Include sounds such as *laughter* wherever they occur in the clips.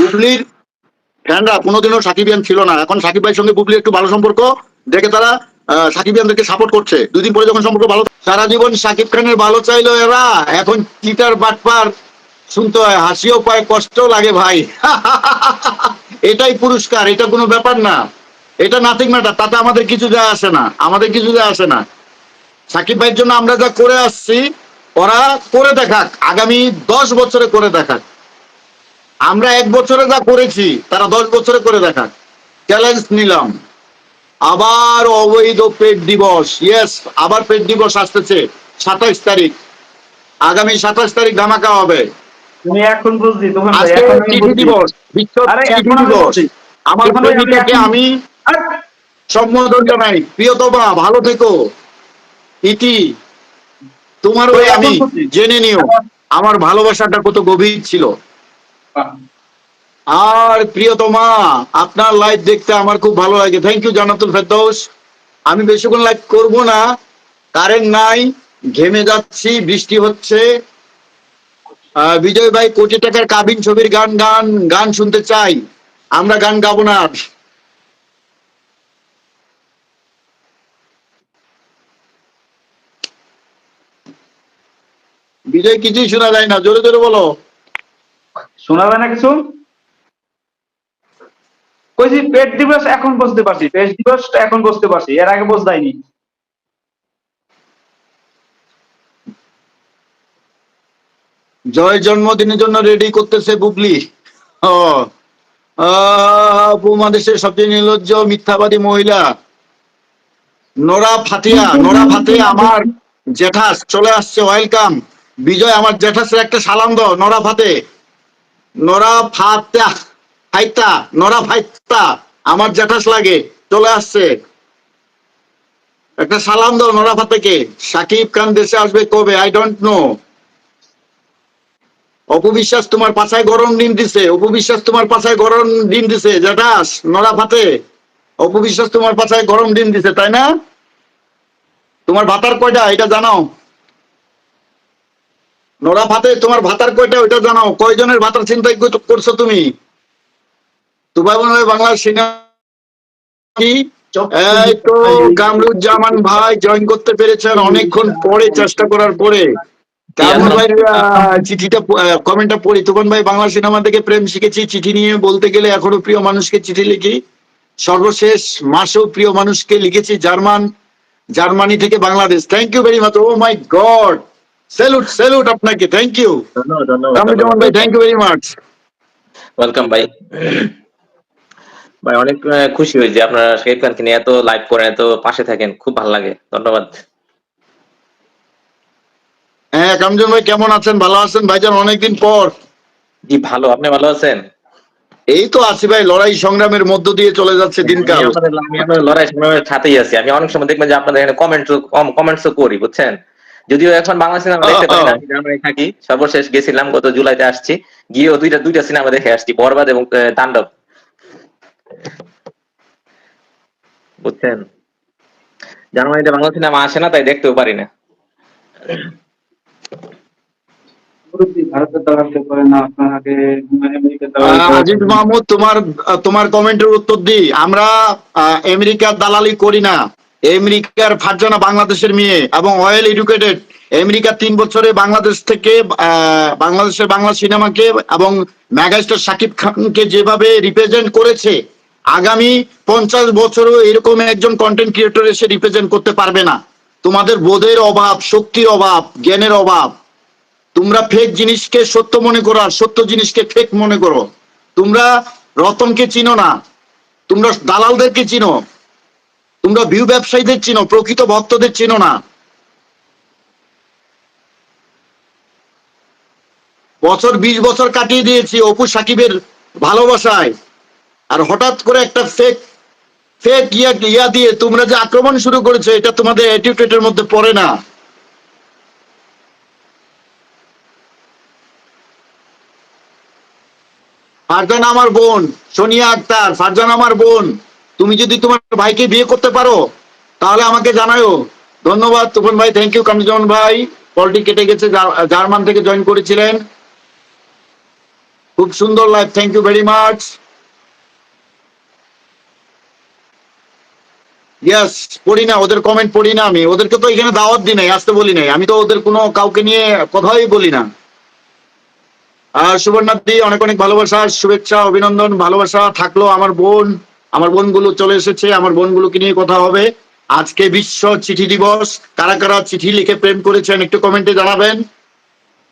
বুবলির ফ্যানরা কোনোদিনও সাকিবিয়ান ছিল না। এখন সাকিব ভাইয়ের সঙ্গে বুবলির একটু ভালো সম্পর্ক দেখে তারা সাকিবিয়ানদেরকে সাপোর্ট করছে। দুদিন পরে যখন সম্পর্ক ভালো সারা জীবন সাকিব খানের ভালো চাইলো এরা, এখন চিটার বাটপার শুনতে হয়, হাসিও পায় কষ্ট লাগে ভাই। *laughs* এটাই পুরস্কার, এটা কোনো ব্যাপার না। এটা নাথিং ম্যাটার তাতে আমাদের কিছু যায় আসে না, আমাদের কিছু যায় আসে না। সাকিব ভাইয়ের জন্য আমরা যা করে আসছি, ওরা করে দেখাক, আগামী দশ বছরে করে দেখাক। আমরা এক বছরে যা করেছি তারা দশ বছরে করে দেখাক। চ্যালেঞ্জ নিলাম। আবার অবৈধ পেট দিবস। ইয়েস আবার পেট দিবস আসতেছে সাতাইশ তারিখ। আগামী সাতাশ তারিখ ধামাকা হবে। তুমি এখন বুঝলি। দিবস বিশ্ব দিবস। আমার প্রেমিকাকে আমি সম্বোধন জানাই। প্রিয়তমা ভালো থেকো। ইতি তোমার ওই আমি জেনে নিও আমার ভালোবাসাটা কত গভীর ছিল। আর প্রিয়তমা, আপনার লাইভ দেখতে আমার খুব ভালো লাগে। Thank you Jannatul Ferdous. আমি বেশিক্ষণ লাইভ করব না। কারেন্ট নাই, ঘেমে যাচ্ছি, বৃষ্টি হচ্ছে। বিজয় ভাই কোটি টাকার কাবিন ছবির গান গান গান শুনতে চাই। আমরা গান গাবো না। বিজয় কিছুই শোনা যায় না। জোরে জোরে বলো। শোনা যায় না কিছু? কইছি, পেট দিবস এখন বুঝতে পারছি, পেট দিবস এখন বুঝতে পারছি, এর আগে বুঝ যায়নি জয় জন্মদিনের জন্য রেডি করতেছে বুবলি। উপমহাদেশের সবচেয়ে নির্লজ্জ, মিথ্যাবাদী মহিলা। নোরা ফাতিয়া নোরা ফাতিয়া আমার জেঠাস, চলে আসছে ওয়েলকাম বিজয়, আমার জেঠাসের একটা সালাম দাও, নোরা ফাতে। নোরা ফাতা ফাইতা নোরা ফাইতা আমার জেঠাস লাগে, চলে আসছে। একটা সালাম দাও নোরা ফাতেকে সাকিব খান দেশে আসবে কবে? আই ডোন্ট নো অপবিশ্বাস তোমার পাছায় গরম ডিম দিছে। অপবিশ্বাস তোমার পাছায় গরম ডিম দিছে। জেঠাস নড়া ফাতে অপবিশ্বাস তোমার পাছায় গরম ডিম দিছে, তাই না? তোমার ভাতার কয়টা? এটা জানাও। নড়া ফাতে তোমার ভাতার কয়টা ওইটা জানাও। কয়জনের ভাতার চিন্তাই কর- করছ তুমি? তোমার মনে হয় বাংলা সিনেমা কি? এই তো কামরুজ্জামান ভাই জয়েন করতে পেরেছেন অনেকক্ষণ পরে চেষ্টা করার পরে। কামরুল ভাই চিঠিটা কমেন্টটা পড়ি। তখন ভাই বাংলা সিনেমা থেকে প্রেম শিখেছি। চিঠি নিয়ে বলতে গেলে এখনও প্রিয় মানুষকে চিঠি লিখি। সর্বশেষ মাসেও প্রিয় মানুষকে লিখেছি জার্মান জার্মানি থেকে Bangladesh. Thank you very much oh my god salute salute আপনাকে থ্যাংক ইউ ধন্যবাদ ধন্যবাদ ভাই thank you very much welcome ভাই ভাই অনেক খুশি হয়েছি আপনারা শাকিব খানকে নিয়ে এত লাইভ করেন এত পাশে থাকেন খুব ভালো লাগে। ধন্যবাদ। হ্যাঁ কামরুজ্জামান ভাই কেমন আছেন? ভালো আছেন? ভাইজান অনেকদিন পর। জি ভালো। আপনি ভালো আছেন? এই তো আছি ভাই লড়াই সংগ্রামের মধ্য দিয়ে চলে যাচ্ছে দিনকাল। আমি লড়াই সংগ্রামের সাথেই আছি। আমি অনেক সময় দেখবেন যে আপনাদের এখানে কমেন্ট কমেন্টসও করি বুঝছেন? যদিও এখন বাংলা সিনেমা দেখতে পাই না আমি জার্মানি থাকি। সর্বশেষ গেছিলাম গত জুলাইতে আসছি। গিয়েও দুইটা দুইটা সিনেমা দেখে আসছি বরবাদ এবং তাণ্ডব। বুঝছেন? জার্মানিতে বাংলা সিনেমা আসে না তাই দেখতেও পারি না। আজিজ মাহমুদ তোমার তোমার কমেন্টের উত্তর দিই। আমরা আহ, আমেরিকার দালালি করি না। আমেরিকার ফারজানা বাংলাদেশের মেয়ে এবং অয়েল এডুকেটেড আমেরিকা তিন বছরে বাংলাদেশ থেকে বাংলাদেশের বাংলা সিনেমাকে এবং মেগাস্টার শাকিব খানকে যেভাবে রিপ্রেজেন্ট করেছে, আগামী পঞ্চাশ বছরও এরকম একজন কন্টেন্ট ক্রিয়েটর এসে রিপ্রেজেন্ট করতে পারবে না। তোমাদের বোধের অভাব, শক্তির অভাব, জ্ঞানের অভাব। তোমরা ফেক জিনিসকে সত্য মনে করো আর সত্য জিনিসকে ফেক মনে করো। তোমরা রতনকে চিনো না। তোমরা দালালদেরকে চিনো। তোমরা ভিউ ব্যবসায়ীদের চিনো, প্রকৃত ভক্তদের চিনো না। বছর বিশ বছর কাটিয়ে দিয়েছি অপু সাকিবের ভালোবাসায়। আর হঠাৎ করে একটা ফেক ফেক ইয়া ইয়া দিয়ে তোমরা যে আক্রমণ শুরু করেছ, এটা তোমাদের অ্যাটিটিউডের মধ্যে পড়ে না। ফারজান আমার বোন, সোনিয়া আক্তার, ফারজান আমার বোন। তুমি যদি তোমার ভাইকে বিয়ে করতে পারো, তাহলে আমাকে জানাও ধন্যবাদ, তুফান ভাই থ্যাংক ইউ কামরুজ্জামান ভাই। কলটি কেটে গেছে জার্মান থেকে জয়েন করেছিলেন। খুব সুন্দর life thank you very much ইয়াস পড়ি না, ওদের কমেন্ট পড়ি না আমি। ওদেরকে তো এখানে দাওয়াত দিই নাই, আসতে বলি নাই। আমি তো ওদের কোনো কাউকে নিয়ে কথাই বলি না। আর সুবর্ণাদি, অনেক অনেক ভালোবাসা, শুভেচ্ছা, অভিনন্দন, ভালোবাসা থাকল আমার বোন। আমার বোনগুলো চলে এসেছে, আমার বোনগুলোকে নিয়ে কথা হবে। আজকে বিশ্ব চিঠি দিবস। কারা কারা চিঠি লিখে প্রেম করেছেন একটু কমেন্টে জানাবেন।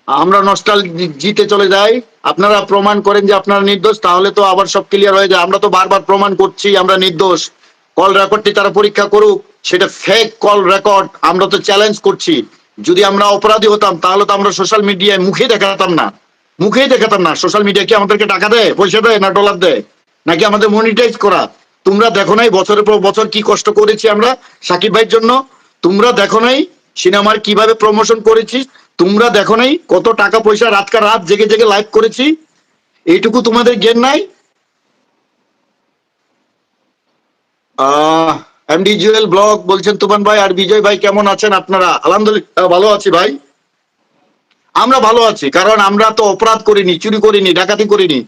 আমরা নস্টাল জিতে চলে যাই। আপনারা প্রমাণ করেন যে আপনারা নির্দোষ, তাহলে তো আবার সব ক্লিয়ার হয়ে যায়। আমরা তো বারবার প্রমাণ করছি, আমরা নির্দোষ। কল রেকর্ডটি তারা পরীক্ষা করুক, সেটা ফেক কল রেকর্ড আমরা তো চ্যালেঞ্জ করছি। যদি আমরা অপরাধী হতাম, তাহলে তো আমরা সোশ্যাল মিডিয়ায় মুখে দেখাতাম না। মুখেই দেখাতাম না। সোশ্যাল মিডিয়া কি আমাদেরকে টাকা দেয়, পয়সা দেয় না ডলার দেয়? নাকি আমাদের মনিটাইজ করা? তোমরা দেখো নাই বছরের পর বছর কি কষ্ট করেছি আমরা সাকিব ভাইয়ের জন্য? তোমরা দেখো নাই সিনেমার কীভাবে প্রমোশন করেছি তোমরা দেখো নাই কত টাকা পয়সা রাতকা রাত জেগে জেগে লাইভ করেছি? এইটুকু তোমাদের জ্ঞান নাই? এমডি জুয়েল ব্লগ বলছেন, তুফান ভাই আর বিজয় ভাই কেমন আছেন আপনারা? আলহামদুলিল্লাহ ভালো আছি ভাই। আমরা ভালো আছি, কারণ আমরা তো অপরাধ করিনি, চুরি করিনি, ডাকাতি করিনি।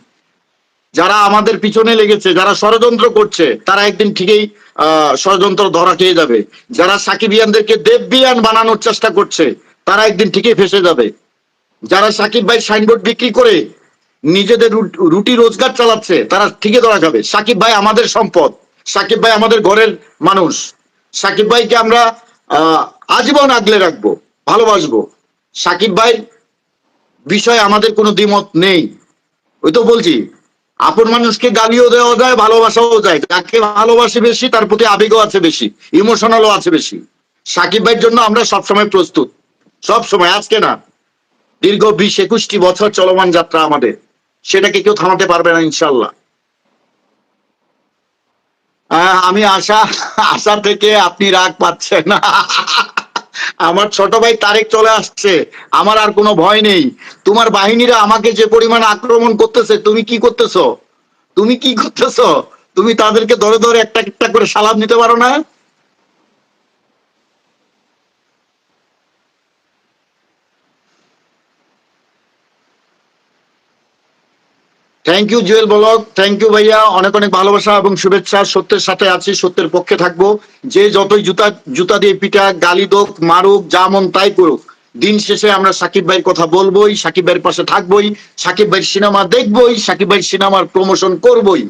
যারা আমাদের পিছনে লেগেছে, যারা ষড়যন্ত্র করছে, তারা একদিন ঠিকই ষড়যন্ত্র ধরা খেয়ে যাবে। যারা সাকিবিয়ানদেরকে দেববিয়ান বানানোর চেষ্টা করছে, তারা একদিন ঠিকই ফেসে যাবে। যারা সাকিব ভাই সাইনবোর্ড বিক্রি করে নিজেদের রুট- রোজগার চালাচ্ছে, তারা ঠিকই ধরা খাবে। সাকিব ভাই আমাদের সম্পদ। সাকিব ভাই আমাদের ঘরের মানুষ। সাকিব ভাইকে আমরা আজীবন আগলে রাখব, ভালোবাসবো। সাকিব ভাই বিষয়ে আমাদের কোনো দ্বিমত নেই। ওই তো বলছি আপন মানুষকে গালিও দেওয়া যায়, ভালোবাসাও যায়। যাকে ভালোবাসে বেশি, তার প্রতি আবেগও আছে বেশি ইমোশনালও আছে বেশি। সাকিব ভাইয়ের জন্য আমরা সবসময় প্রস্তুত। সব সময় আজকে না। দীর্ঘ বিশ একুশটি বছর চলমান যাত্রা আমাদের। সেটাকে কেউ থামাতে পারবে না ইনশাল্লাহ আমি আশা আশা থেকে আপনি রাগ পাচ্ছেন। *laughs* আমার ছোট ভাই তারেক চলে আসছে। আমার আর কোনো ভয় নেই। তোমার বাহিনীরা আমাকে যে পরিমাণ আক্রমণ করতেছে, তুমি কি করতেছ? তুমি কি করতেছো? তুমি তাদেরকে ধরে ধরে একটা একটা করে সালাম নিতে পারো না? থ্যাংক ইউ জুয়েল বলক থ্যাংক ইউ ভাইয়া। অনেক অনেক ভালোবাসা এবং শুভেচ্ছা। সত্যের সাথে আছি, সত্যের পক্ষে থাকব। যে যতই জুতা জুতা দিয়ে পিটা গালি দোক, মারুক, যা মন তাই করুক, দিন শেষে আমরা সাকিব ভাইয়ের কথা বলবোই, সাকিব ভাইয়ের পাশে থাকবোই, সাকিব ভাইয়ের সিনেমা দেখবোই, সাকিব ভাইয়ের সিনেমার প্রমোশন করবই।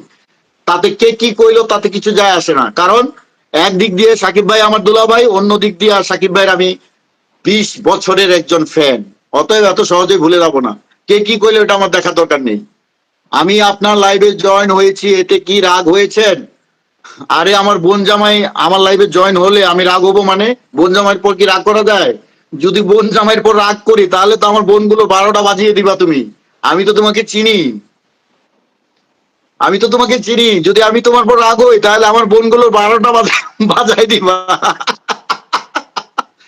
তাতে কে কি কইলো, তাতে কিছু যায় আসে না। কারণ একদিক দিয়ে সাকিব ভাই আমার দুলা ভাই অন্য দিক দিয়ে আর সাকিব ভাইয়ের আমি বিশ বছরের একজন ফ্যান অতএব এত সহজে ভুলে যাব না। কে কি কইলো, এটা আমার দেখার দরকার নেই। আমি আপনার লাইভে জয়েন হয়েছি, এতে কি রাগ হয়েছেন? আরে আমার বোন জামাই আমার লাইভে জয়েন হলে আমি রাগ হব মানে? বোন জামাইয়ের পর কি রাগ করা যায়? যদি বোন জামাইয়ের পর রাগ করি, তাহলে তো আমার বোনগুলো বারোটা বাজিয়ে দিবা তুমি। আমি তো তোমাকে চিনি। আমি তো তোমাকে চিনি। যদি আমি তোমার পর রাগ হই, তাহলে আমার বোনগুলো বারোটা বাজা- বাজাই দিবা।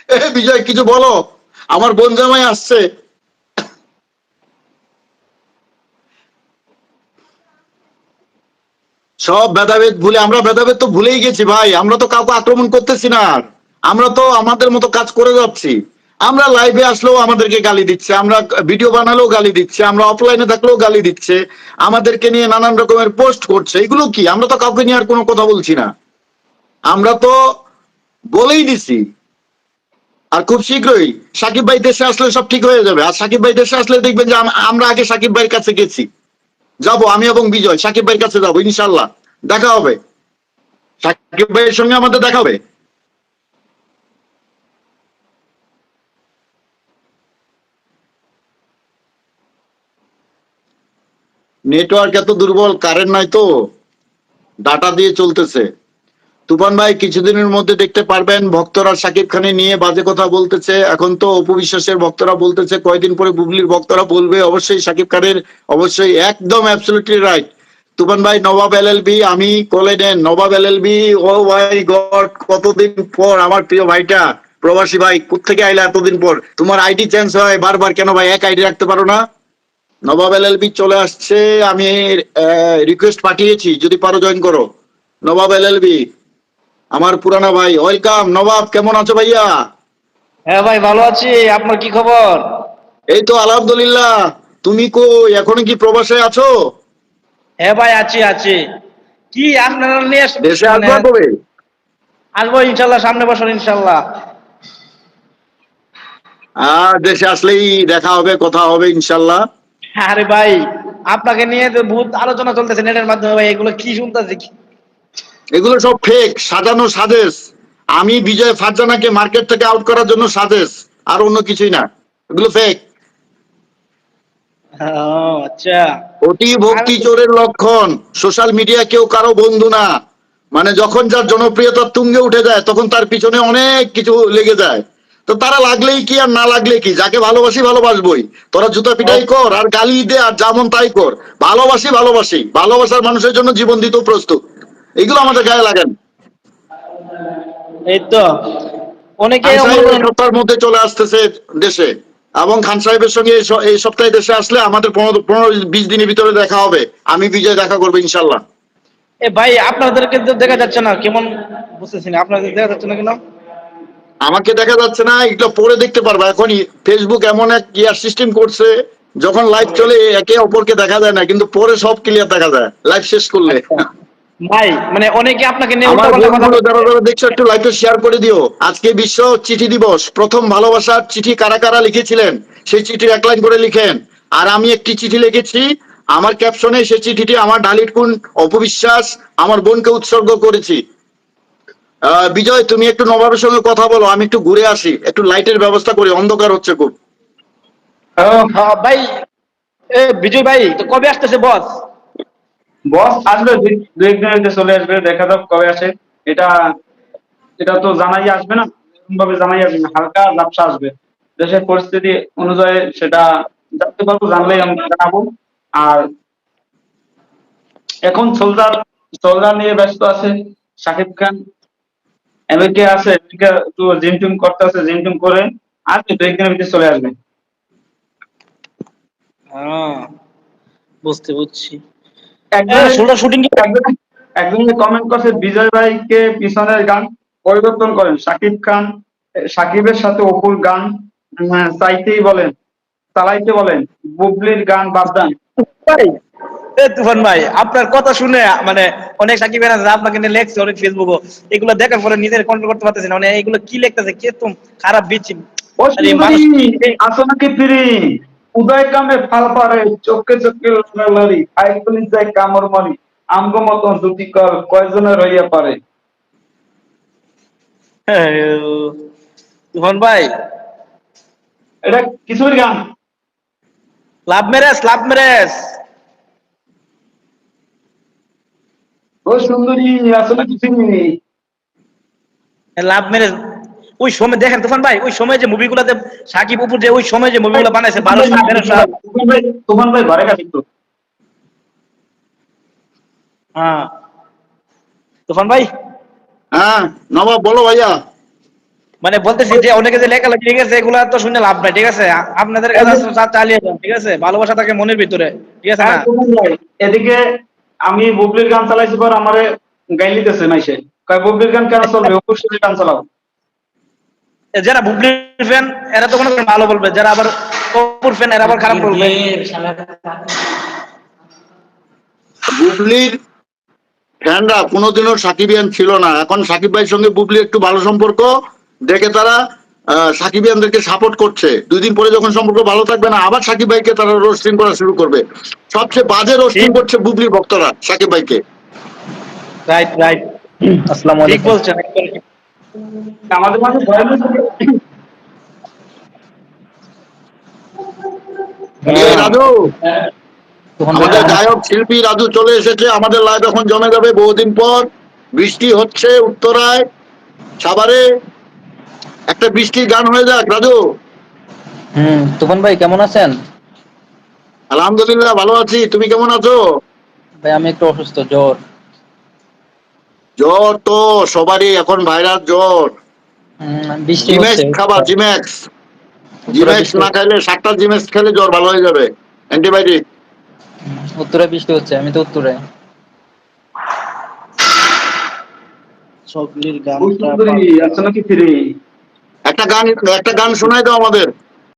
এ বিজয়, কিছু বলো? আমার বোন জামাই আসছে। সব ভেদাভেদ ভুলে, আমরা ভেদাভেদ তো ভুলেই গেছি ভাই। আমরা তো কাউকে আক্রমণ করতেছি না আর। আমরা তো আমাদের মতো কাজ করে যাচ্ছি। আমরা লাইভে আসলেও আমাদেরকে গালি দিচ্ছে, আমরা ভিডিও বানালেও গালি দিচ্ছে, আমরা অফলাইনে থাকলেও গালি দিচ্ছে, আমাদেরকে নিয়ে নানান রকমের পোস্ট করছে। এগুলো কি? আমরা তো কাউকে নিয়ে আর কোনো কথা বলছি না। আমরা তো বলেই দিছি। আর খুব শীঘ্রই সাকিব ভাই দেশে আসলে সব ঠিক হয়ে যাবে। আর সাকিব ভাই দেশে আসলে দেখবেন যে আমরা আগে সাকিব ভাইয়ের কাছে গেছি। যাব, আমি এবং বিজয়। সাকিব ভাইয়ের কাছে যাব ইনশাল্লাহ দেখা হবে। সাকিব ভাইয়ের সঙ্গে আমাদের দেখা হবে। নেটওয়ার্ক এত দুর্বল কারেন্ট নাই তো। ডাটা দিয়ে চলতেছে। তুফান ভাই, কিছুদিনের মধ্যে দেখতে পারবেন ভক্তরা সাকিব খানে নিয়ে বাজে কথা বলতেছে। এখন তো অপু বিশ্বাসের ভক্তরা বলতেছে, কয়দিন পরে বুবলির ভক্তরা বলবে। অবশ্যই সাকিব খানের, অবশ্যই একদম অ্যাবসলিউটলি রাইট তুফান ভাই, নবাব এলএলবি আমি কলে নেন। নবাব এলএলবি ও ভাই গড, কতদিন পর আমার প্রিয় ভাইটা? প্রবাসী ভাই কোথেকে আইলা এতদিন পর? তোমার আইডি চেঞ্জ হয়, বারবার কেন ভাই এক আইডি রাখতে পারো না? নবাব এলএলবি চলে আসছে, আমি রিকোয়েস্ট পাঠিয়েছি, যদি পারো জয়েন করো। নবাব এলএলবি আমার পুরানা ভাই ওয়েলকাম। নবাব কেমন আছো ভাইয়া? হ্যাঁ ভাই ভালো আছি। আপনার কি খবর? এই তো আলহামদুলিল্লাহ। তুমি কো এখন কি প্রবাসে আছো? হ্যাঁ ভাই আছি আছি। কি আপনারা নিয়ে দেশে মানে? আসবে কবে? আসব ইনশাল্লাহ সামনে বছর ইনশাল্লাহ। আর দেশে আসলেই দেখা হবে কথা হবে ইনশাল্লাহ। আরে ভাই আপনাকে নিয়ে তো বহুত আলোচনা চলতেছে নেটের মাধ্যমে ভাই এগুলো কি শুনতেছি? এগুলো সব ফেক সাজানো সাজেস আমি বিজয় ফারজানাকে মার্কেট থেকে আউট করার জন্য সাজেস আর অন্য কিছুই না। এগুলো ফেক আচ্ছা। অতি ভক্তি চোরের লক্ষণ। সোশ্যাল মিডিয়া কেউ কারও বন্ধু না। মানে যখন যার জনপ্রিয়তা তুঙ্গে উঠে যায় তখন তার পিছনে অনেক কিছু লেগে যায়। তো তারা লাগলেই কি আর না লাগলে কি? যাকে ভালোবাসি ভালোবাসবই। তোরা জুতা পিটাই কর আর গালি দে আর যেমন তাই কর। ভালোবাসি ভালোবাসি। ভালোবাসার মানুষের জন্য জীবন দিতেও প্রস্তুত। এগুলো আমাদের গায়ে লাগেন এই তো অনেকে সপ্তাহের মধ্যে চলে আসতেছে দেশে। এবং খান সাহেবের সঙ্গে এই সপ্তাহে দেশে আসলে আমাদের পনেরো পনেরো বিশ দিনের ভিতরে দেখা হবে। আমি বিজয় দেখা করব ইনশাল্লাহ। এ ভাই আপনাদেরকে তো দেখা যাচ্ছে না। কেমন বুঝতেছি না আপনাদের দেখা যাচ্ছে না কেন? আমাকে দেখা যাচ্ছে না এটা পরে দেখতে পারবা। এখনই ফেসবুক এমন এক ইয়ার সিস্টেম করছে যখন লাইভ চলে একে অপরকে দেখা যায় না কিন্তু পরে সব ক্লিয়ার দেখা যায়। লাইভ শেষ করলে। ভাই মানে অনেকে আপনাকে নিয়ে দেখছ একটু লাইভটা শেয়ার করে দিও। আজকে বিশ্ব চিঠি দিবস। প্রথম ভালোবাসার চিঠি কারা কারা লিখেছিলেন? সেই চিঠির এক লাইন করে লিখেন। আর আমি একটি চিঠি লিখেছি। আমার ক্যাপশনে সেই চিঠিটি আমার ডালিট কুন অপবিশ্বাস আমার বোনকে উৎসর্গ করেছি। বিজয় তুমি একটু নবাবের সঙ্গে কথা বলো। আমি একটু ঘুরে আসি। একটু লাইটের ব্যবস্থা করি। অন্ধকার হচ্ছে খুব। হ্যাঁ, ভাই। এ বিজয় ভাই কবে আসতেছে বস বস আসবে দুই একদিনের মধ্যে চলে আসবে দেখা যাক কবে আসে। এটা এটা তো জানাই আসবে না এরকম ভাবে জানাই আসবে না হালকা ঝাপসা আসবে। দেশের পরিস্থিতি অনুযায়ী সেটা জানতে পারব জানলেই আমি জানাব। আর এখন সোলজার সোলজার নিয়ে ব্যস্ত আছে শাকিব খান। আমেরিকা আছে আমেরিকা একটু জিম টিম করতে আছে জিম টিম করে আর দু একদিনের ভিতরে চলে আসবে। হ্যাঁ, বুঝতে বুঝছি। একজন শুটিং একজন একজন কমেন্ট করছে বিজয় ভাইকে পিছনের গান পরিবর্তন করেন। সাকিব খান সাকিবের সাথে অপুর গান চাইতেই বলেন চালাইতে বলেন বুবলির গান বাদ দেন। তুফান ভাই আপনার কথা শুনে মানে অনেক সাকিব আছে আপনাকে নিয়ে লেখছে অনেক ফেসবুকে এগুলো দেখার পরে নিজের কন্ট্রোল করতে পারতেছে না। মানে এগুলো কি লিখতেছে? কে তুম খারাপ বিচ্ছি আরে আসো নাকি ফিরি? উদয় কামে ফাল পারে চোখে চোখে লালি আইকনি যায় কামর মারি আমগো মতন দুটি কর কয়জনে হইয়া পারে? তুফান ভাই। এটা কিছুর গান। Love marriage love marriage. ও সুন্দরী আসো নাকি ফিরি লাভ ম্যারেজ ওই সময় দেখেন তুফান ভাই ওই সময় যে মুভিগুলোতে সাকিব উপর যে ওই সময় যে মুভিগুলো বানাইছে বারোশো তেরোশো তুফান ভাই তুফান ভাই ঘরে কাছে একটু হ্যাঁ। তুফান ভাই? হ্যাঁ নবাব বলো ভাইয়া। মানে বলতেছি যে অনেকে যে লেখালেখি ঠিক আছে এগুলা তো শুনে লাভ নাই ঠিক আছে? আপনাদের কাছে চা- চালিয়ে যান ঠিক আছে? ভালোবাসা থাকে মনের ভিতরে ঠিক আছে না? হ্যাঁ, এদিকে আমি বুবলির গান চালাইছি পর আমারে গাইলি দিতেছে মাইসে কয় বুবলির গান কেন চলবে? *laughs* অবশ্যই গান চালাও। যারা বুবলির ফ্যান এরা তো কোনো ভালো বলবে। যারা আবার অপুর ফ্যান এরা আবার খারাপ বলবে। বুবলির ফ্যানরা কোনোদিনও সাকিবিয়ান ছিল না। এখন সাকিব ভাইয়ের সঙ্গে বুবলি একটু ভালো সম্পর্ক দেখে তারা আহ, সাকিবিয়ানদেরকে সাপোর্ট করছে। দুই দিন পরে যখন সম্পর্ক ভালো থাকবে না আবার সাকিব ভাইকে তারা রোস্টিং করা শুরু করবে। সবচেয়ে বাজে রোস্টিং করছে বুবলির ভক্তরা সাকিব ভাইকে। রাইট রাইট আসসালামু আলাইকুম। ঠিক। বলছেন। আমাদের মাঝে। রাজু। আমাদের গায়ক শিল্পী রাজু চলে এসেছে। আমাদের লাইভ এখন জমে যাবে বহুদিন পর। বৃষ্টি হচ্ছে উত্তরায়। সাভারে একটা বৃষ্টির গান হয়ে যাক রাজু। হুম তুফান ভাই কেমন আছেন? আলহামদুলিল্লাহ ভালো আছি। তুমি কেমন আছো? ভাই আমি একটু অসুস্থ জ্বর। জ্বর তো সবারই এখন ভাইরাস জ্বর। জিমেক্স হচ্ছে। খাবা জিমেক্স। জিমেক্স না খাইলে সাতটা জিমেক্স খেলে জ্বর ভালো হয়ে যাবে। অ্যান্টিবায়োটিক। উত্তরে বৃষ্টি হচ্ছে আমি তো উত্তরে। সবলির একটা গান একটা গান শোনাই দাও আমাদের।